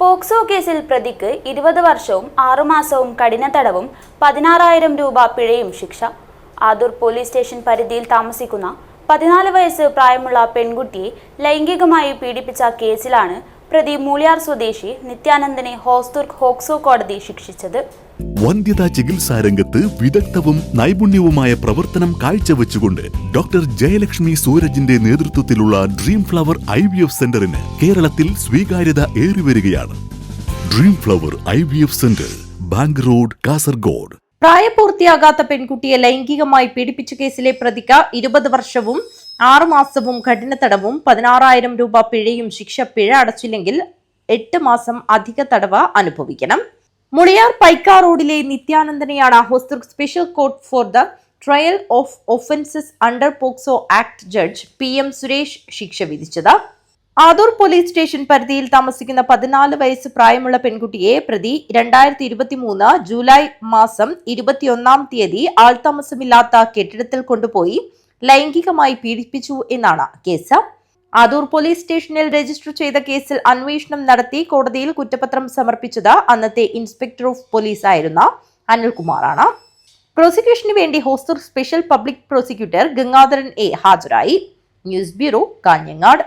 POCSO കേസിൽ പ്രതിക്ക് ഇരുപത് വർഷവും ആറുമാസവും കഠിന തടവും പതിനാറായിരം രൂപ പിഴയും ശിക്ഷ. ആദൂർ പോലീസ് സ്റ്റേഷൻ പരിധിയിൽ താമസിക്കുന്ന പതിനാല് വയസ്സ് പ്രായമുള്ള പെൺകുട്ടിയെ ലൈംഗികമായി പീഡിപ്പിച്ച കേസിലാണ് പ്രതി മൂളിയാർ സ്വദേശി നിത്യാനന്ദനെ ഹോസ്ദുർഗ് ഹോക്സോ കോടതി ശിക്ഷിച്ചത്. വന്ധ്യതാ ചികിത്സാ രംഗത്ത് വിദഗ്ധവും നൈപുണ്യവുമായ പ്രവർത്തനം കാഴ്ചവെച്ചുകൊണ്ട് ഡോക്ടർ ജയലക്ഷ്മി സൂരജിന്റെ നേതൃത്വത്തിലുള്ള dream flower I V F സെന്ററിന് കേരളത്തിൽ സ്വീകാര്യത ഏറിവരികയാണ്. Dream flower I V F centre bank road Kasaragod. പ്രായപൂർത്തിയാകാത്ത പെൺകുട്ടിയെ ലൈംഗികമായി പീഡിപ്പിച്ച കേസിലെ പ്രതിക്ക് ഇരുപത് വർഷവും ആറുമാസവും കഠിന തടവും പതിനാറായിരം രൂപ പിഴയും ശിക്ഷ പിഴ അടച്ചില്ലെങ്കിൽ എട്ട് മാസം അധിക തടവ് അനുഭവിക്കണം. മുളിയാർ പൈക്കാർ റോഡിലെ നിത്യാനന്ദനെയാണ് Hosdurg special court for the trial of offences under POCSO act judge P M Suresh ശിക്ഷ വിധിച്ചത്. ആദൂർ പോലീസ് സ്റ്റേഷൻ പരിധിയിൽ താമസിക്കുന്ന പതിനാല് വയസ്സ് പ്രായമുള്ള പെൺകുട്ടിയെ പ്രതി രണ്ടായിരത്തി ഇരുപത്തി മൂന്ന് ജൂലൈ മാസം ഇരുപത്തിയൊന്നാം തീയതി ആൾതാമസമില്ലാത്ത കെട്ടിടത്തിൽ കൊണ്ടുപോയി ലൈംഗികമായി പീഡിപ്പിച്ചു എന്നാണ് കേസ്. ആദൂർ പോലീസ് സ്റ്റേഷനിൽ രജിസ്റ്റർ ചെയ്ത കേസിൽ അന്വേഷണം നടത്തി കോടതിയിൽ കുറ്റപത്രം സമർപ്പിച്ചത് അന്നത്തെ ഇൻസ്പെക്ടർ ഓഫ് പോലീസ് ആയിരുന്ന അനിൽകുമാറാണ്. പ്രോസിക്യൂഷന് വേണ്ടി ഹോസ്റ്റർ special public prosecutor Gangadharan A ഹാജരായി. News bureau Kanhangad.